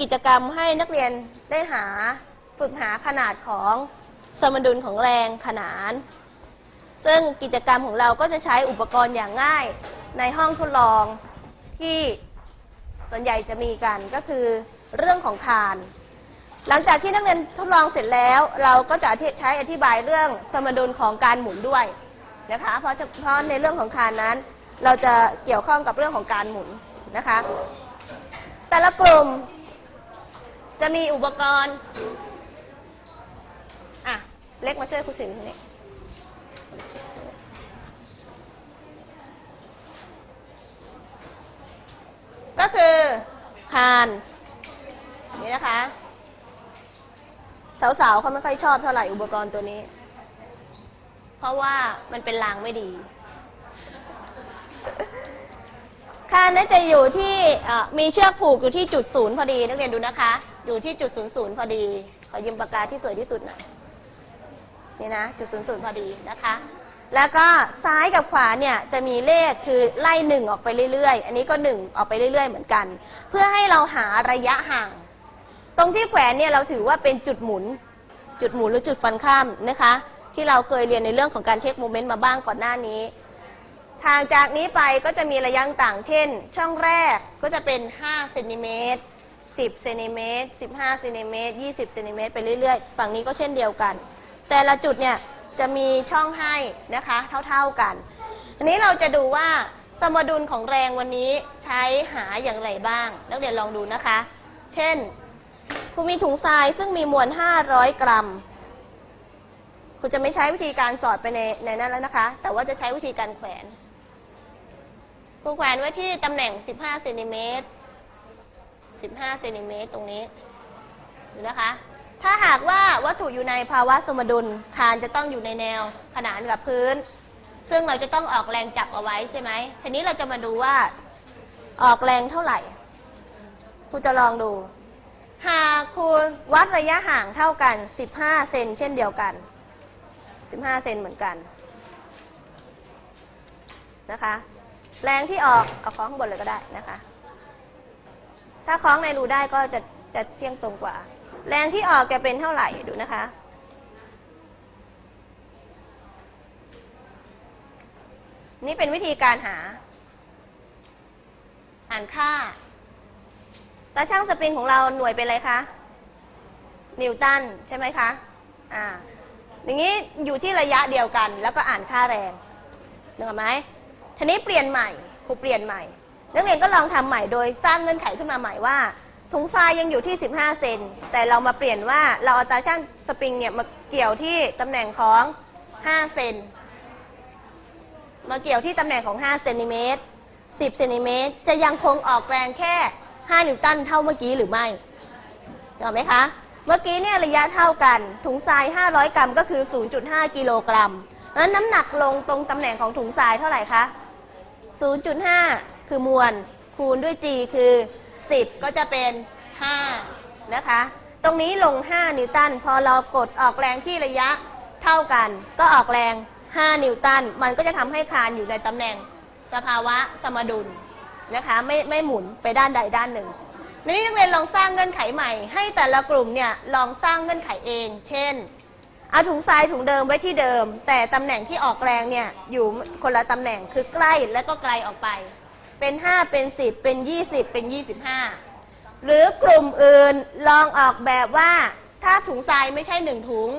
กิจกรรมให้นักเรียนได้หาฝึกหาขนาดของสมดุลของแรงขนาน ซึ่งกิจกรรมของเราก็จะใช้อุปกรณ์อย่างง่ายในห้องทดลองที่ส่วนใหญ่จะมีกันก็คือเรื่องของคาน หลังจากที่นักเรียนทดลองเสร็จแล้ว เราก็จะใช้อธิบายเรื่องสมดุลของการหมุนด้วยนะคะเพราะเฉพาะในเรื่องของคานนั้น เราจะเกี่ยวข้องกับเรื่องของการหมุนนะคะ แต่ละกลุ่ม จะมีอุปกรณ์อะเล็กมาช่วยครูถือนี่ก็คือคานนี่นะคะ สาวๆเขาไม่ค่อยชอบเท่าไหร่อุปกรณ์ตัวนี้ เพราะว่ามันเป็นรางไม่ดีคานนั้นจะอยู่ที่มีเชือกผูกอยู่ที่จุดศูนย์พอดีนักเรียนดูนะคะ อยู่ที่จุดศูนย์ศูนย์พอดี ขอยืมปากกาที่สวยที่สุดหน่อยนี่นะจุดศูนย์ศูนย์พอดีนะคะ แล้วก็ซ้ายกับขวาเนี่ยจะมีเลขคือไล่หนึ่งออกไปเรื่อยๆ อันนี้ก็หนึ่งออกไปเรื่อยๆ เหมือนกัน เพื่อให้เราหาระยะห่าง ตรงที่แขวนเนี่ยเราถือว่าเป็นจุดหมุน จุดหมุนหรือจุดฟันข้ามนะคะ ที่เราเคยเรียนในเรื่องของการเทคโมเมนต์มาบ้างก่อนหน้านี้ทางจากนี้ไปก็จะมีระยะต่าง เช่น ช่องแรกก็จะเป็น5เซนติเมตร 10เซนติเมตร15เซนติเมตร20เซนติเมตรไปเรื่อยๆ ฝั่งนี้ก็เช่นเดียวกัน แต่ละจุดเนี่ยจะมีช่องให้นะคะเท่าๆกัน อันนี้เราจะดูว่าสมดุลของแรงวันนี้ใช้หาอย่างไรบ้าง นักเรียนลองดูนะคะ เช่นครูมีถุงทรายซึ่งมีมวล 500 กรัมครูจะไม่ใช้วิธีการสอดไปในในนั้นแล้วนะคะ แต่ว่าจะใช้วิธีการแขวนครูแขวนไว้ที่ตำแหน่ง 15เซนติเมตร 15เซนติเมตรตรงนี้ดูนะคะ ถ้าหากว่าวัตถุอยู่ในภาวะสมดุลคานจะต้องอยู่ในแนวขนานกับพื้น ซึ่งเราจะต้องออกแรงจับเอาไว้ใช่ไหมทีนี้เราจะมาดูว่าออกแรงเท่าไหร่ครูจะลองดู หากคุณวัดระยะห่างเท่ากัน 15 เซนเช่นเดียวกัน 15 เซนเหมือนกันนะคะ แรงที่ออกเอาคล้องข้างบนเลยก็ได้นะคะ ถ้าคล้องในรูได้ก็จะจะเที่ยงตรงกว่า แรงที่ออกจะเป็นเท่าไหร่ดูนะคะ นี่เป็นวิธีการหา อ่านค่าตาช่างสปริงของเราหน่วยเป็นอะไรคะ นิวตันใช่ไหมคะ อ่า อย่างนี้อยู่ที่ระยะเดียวกัน แล้วก็อ่านค่าแรงนึกออกไหมทีนี้เปลี่ยนใหม่ครูเปลี่ยนใหม่ นักเรียนก็ลองทำใหม่โดยสร้างเงื่อนไขขึ้นมาใหม่ว่าถุงทรายยังอยู่ที่ 15 เซนแต่เรามาเปลี่ยนว่าเราเอาตาช่างสปริงเนี่ยมาเกี่ยวที่ตำแหน่งของ 5 เซนมาเกี่ยวที่ตำแหน่งของ 5 เซนติเมตร 10 เซนติเมตร จะยังคงออกแรงแค่ 5 นิวตันเท่าเมื่อกี้หรือไม่เห็นไหมคะ เมื่อกี้เนี่ยระยะเท่ากัน ถุงทราย 500 กรัมก็คือ 0.5 กิโลกรัมแล้วน้ำหนักลงตรงตำแหน่งของถุงทรายเท่าไหร่คะ 0.5 คือมวลคูณด้วย g คือ 10 ก็จะเป็น5นะคะ ตรงนี้ลง 5 นิวตัน พอเรากดออกแรงที่ระยะเท่ากัน ก็ออกแรง 5 นิวตัน มันก็จะทำให้คานอยู่ในตำแหน่งสภาวะสมดุลนะคะไม่ไม่หมุนไปด้านใดด้านหนึ่งในนี้นักเรียนลองสร้างเงื่อนไขใหม่ ให้แต่ละกลุ่มเนี่ยลองสร้างเงื่อนไขเอง เช่นเอาถุงทรายถุงเดิมไว้ที่เดิม แต่ตำแหน่งที่ออกแรงเนี่ยอยู่คนละตำแหน่งคือใกล้และก็ไกลออกไป เป็น 5 เป็น 10 เป็น 20 เป็น 25 หรือกลุ่มอื่นลองออกแบบว่าถ้าถุงทรายไม่ใช่ 1 ถุง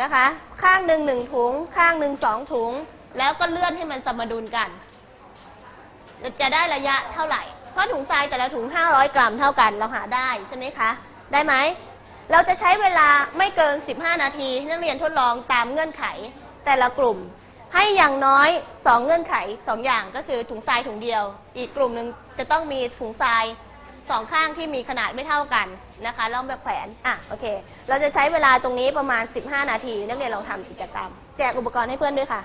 นะคะ ข้างหนึ่งหนึ่งถุง ข้างหนึ่งสองถุง แล้วก็เลื่อนให้มันสมดุลกัน จะได้ระยะเท่าไหร่ เพราะถุงทรายแต่ละถุง 500 กรัมเท่ากันเราหาได้ใช่ไหมคะ ได้ไหม เราจะใช้เวลาไม่เกิน 15 นาทีนักเรียนทดลองตามเงื่อนไขแต่ละกลุ่ม ให้อย่างน้อย 2 เงื่อนไข 2 อย่างก็คือถุงทรายถุงเดียว อีกกลุ่มหนึ่งจะต้องมีถุงทรายสองข้างที่มีขนาดไม่เท่ากันนะคะลองแบบแขวนอะโอเค เราจะใช้เวลาตรงนี้ประมาณ 15 นาที นักเรียนลองทำกิจกรรม แจกอุปกรณ์ให้เพื่อนด้วยค่ะ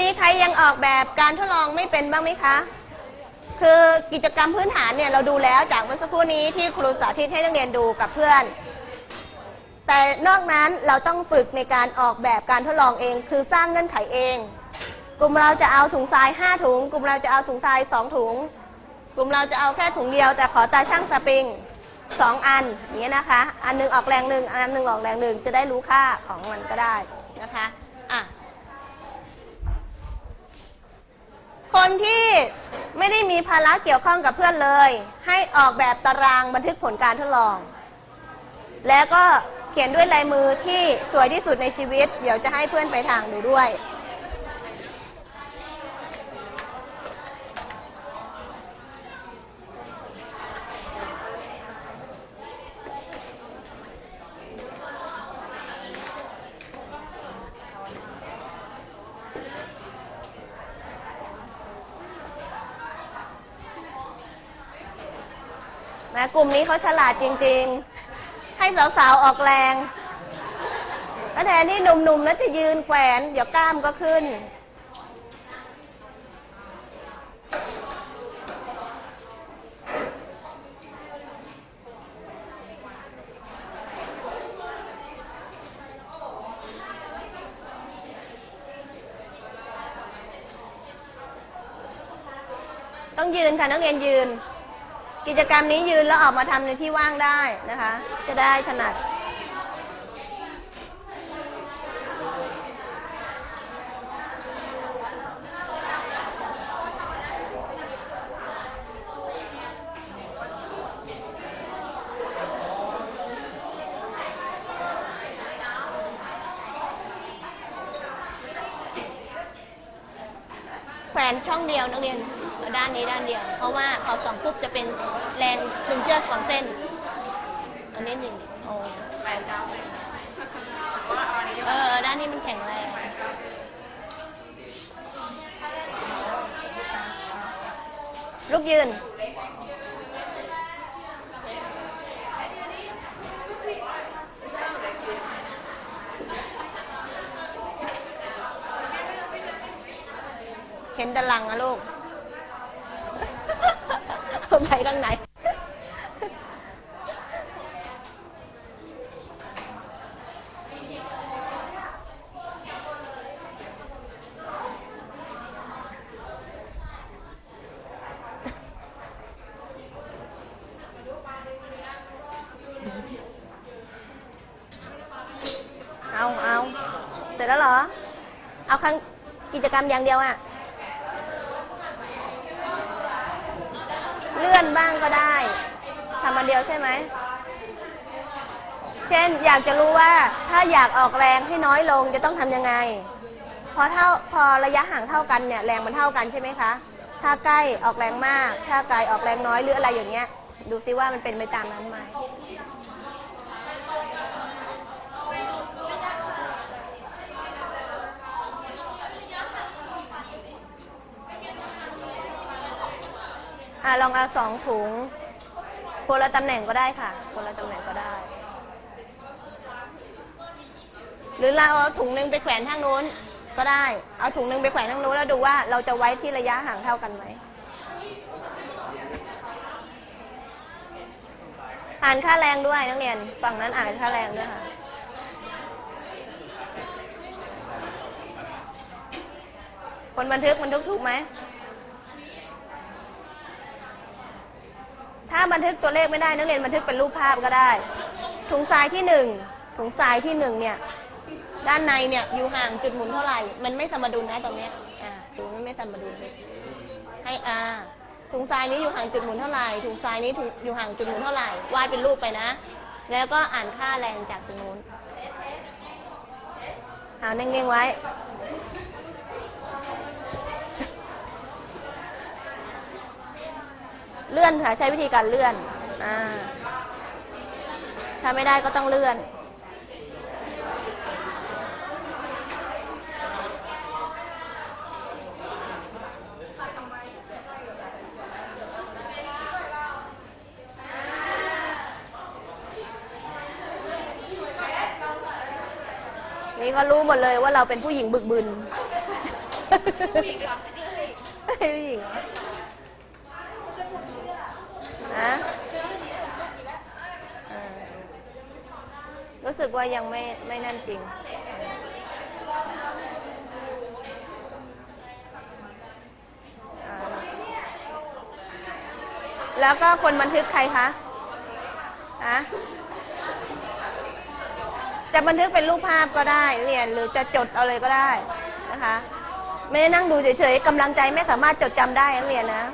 มีใครยังออกแบบการทดลองไม่เป็นบ้างไหมคะ คือกิจกรรมพื้นฐานเนี่ยเราดูแล้วจากเมื่อสักครู่นี้ที่ครูสาธิตให้นักเรียนดูกับเพื่อน แต่นอกนั้นเราต้องฝึกในการออกแบบการทดลองเอง คือสร้างเงื่อนไขเอง กลุ่มเราจะเอาถุงทราย 5 ถุง กลุ่มเราจะเอาถุงทราย 2 ถุง กลุ่มเราจะเอาแค่ถุงเดียว แต่ขอตาช่างสปริง 2 อันอย่างเงี้ยนะคะ อันหนึงออกแรงหนึ่งอันหนึงออกแรงหนึ่งจะได้รู้ค่าของมันก็ได้นะคะอะคนที่ไม่ได้มีภาระเกี่ยวข้องกับเพื่อนเลย ให้ออกแบบตารางบันทึกผลการทดลอง แล้วก็ ขียนด้วยลายมือที่สวยที่สุดในชีวิต เดี๋ยวจะให้เพื่อนไปทางดูด้วยแม้กลุ่มนี้เขาฉลาดจริง ๆ สาวๆออกแรงแล้วแทนที่หนุ่มๆแล้วจะยืนแขวน เดี๋ยวกล้ามก็ขึ้น ต้องยืนค่ะนักเรียนยืน กิจกรรมนี้ยืนแล้วออกมาทำในที่ว่างได้นะคะ จะได้ถนัดแขวนช่องเดียวนักเรียน ด้านนี้ด้านเดียว เพราะว่าพอสองปุ๊บจะเป็นแรงดึงเชือกสองเส้น อันนี้หนึ่งโอ้แปดเก้าเส้นเออด้านนี้มันแข็งแรงลูกยืนเห็นตะลังอะลูก ไปข้างไหนเอาเอาเสร็จแล้วเหรอ เอาครั้งกิจกรรมอย่างเดียวอะ เลื่อนบ้างก็ได้ทำมาเดียวใช่ไหม เช่นอยากจะรู้ว่าถ้าอยากออกแรงให้น้อยลงจะต้องทำยังไง พอเท่าพอระยะห่างเท่ากันเนี่ยแรงมันเท่ากันใช่ไหมคะ ถ้าใกล้ออกแรงมาก ถ้าไกลออกแรงน้อยหรืออะไรอย่างเงี้ย ดูซิว่ามันเป็นไปตามนั้นไหม อะลองเอาสองถุงคนละตำแหน่งก็ได้ค่ะคนละตำแหน่งก็ได้ หรือเราเอาถุงหนึงไปแขวนทางนู้นก็ได้ เอาถุงหนึงไปแขวนทางนู้นแล้วดูว่าเราจะไว้ที่ระยะห่างเท่ากันไหมอ่านค่าแรงด้วยนักเรียนฝั่งนั้นอ่านค่าแรงด้วยค่ะคนบันทึกบันทึกถูกไหม ถ้าบันทึกตัวเลขไม่ได้นักเรียนบันทึกเป็นรูปภาพก็ได้ ถุงทรายที่หนึ่งถุงทรายที่หนึ่งเนี่ยด้านในเนี่ยอยู่ห่างจุดหมุนเท่าไหร่ มันไม่สมดุลนะตรงเนี้ยอ่าดูมันไม่สมดุลให้อ่าถุงทรายนี้อยู่ห่างจุดหมุนเท่าไหร่ ถุงทรายนี้ถูกอยู่ห่างจุดหมุนเท่าไหร่ วาดเป็นรูปไปนะ แล้วก็อ่านค่าแรงจากตรงนู้นเอาเน่งๆไว้ ลื่อนค่ะ ใช้วิธีการเลื่อนอถ้าไม่ได้ก็ต้องเลื่อน นี่ก็รู้หมดเลยว่าเราเป็นผู้หญิงบึกบึนผู้หญิง กว่ายังไม่ไม่นั่นจริง แล้วก็คนบันทึกใครคะอะจะบันทึกเป็นรูปภาพก็ได้เรียนหรือจะจดเอาเลยก็ได้นะคะ ไม่ได้นั่งดูเฉยๆกำลังใจไม่สามารถจดจำได้เรียนนะ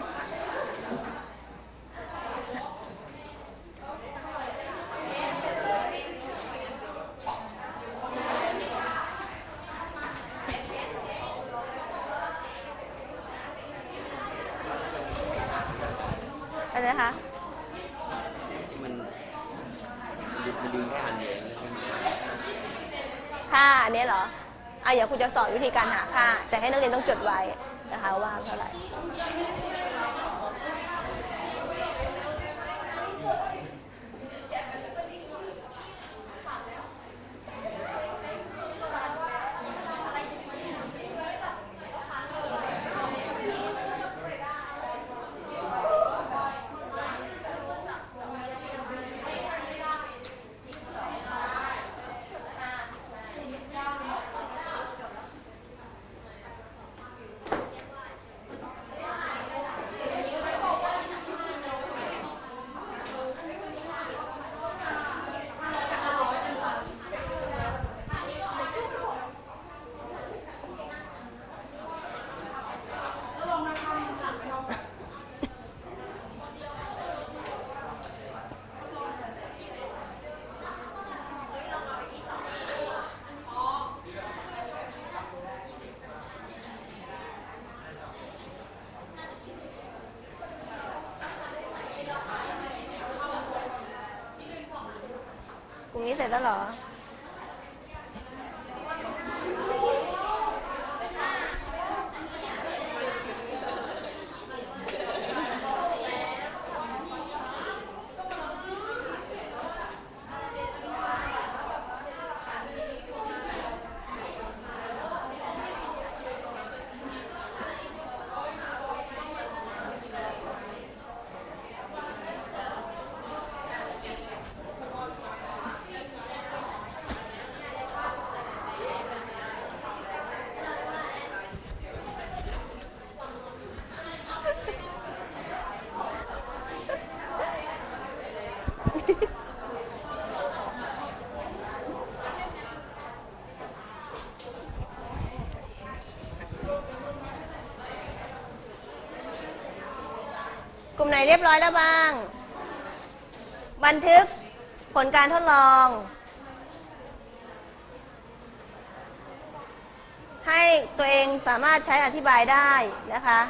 ครูจะสอนวิธีการหาค่า แต่ให้นักเรียนต้องจดไว้นะคะว่าเท่าไหร่ กลุ่มนี้เสร็จแล้วเหรอ เรียบร้อยแล้วบ้าง บันทึกผลการทดลอง ให้ตัวเองสามารถใช้อธิบายได้นะคะ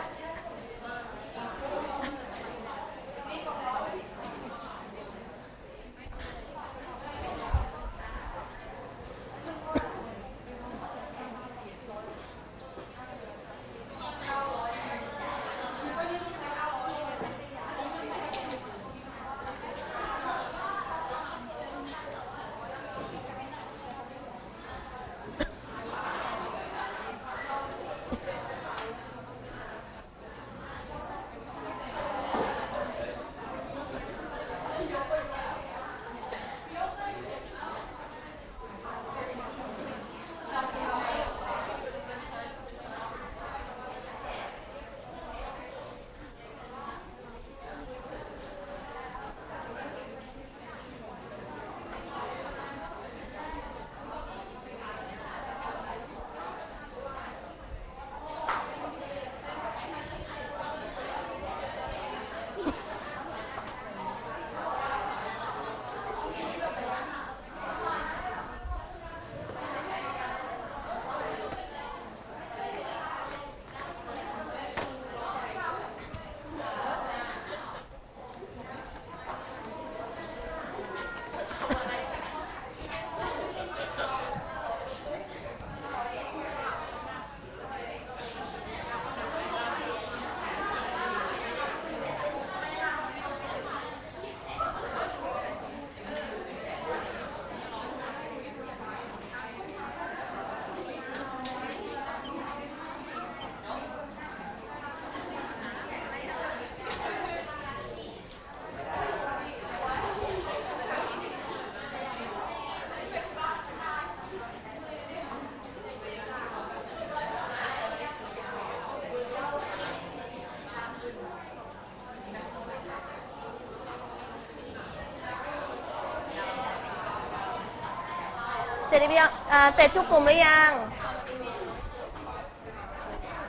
ร็จหรือยังเอ่อเสร็จทุกกลุ่มหรือยัง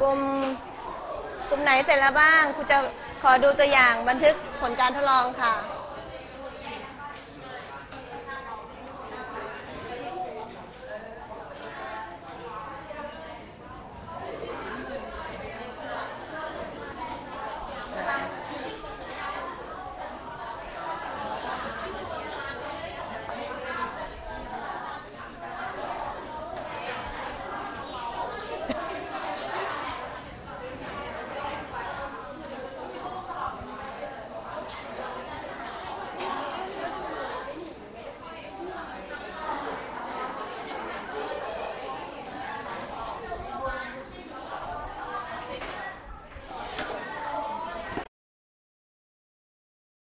กลุ่มกลุ่มไหนเสร็จแล้วบ้างครูจะขอดูตัวอย่างบันทึกผลการทดลองค่ะ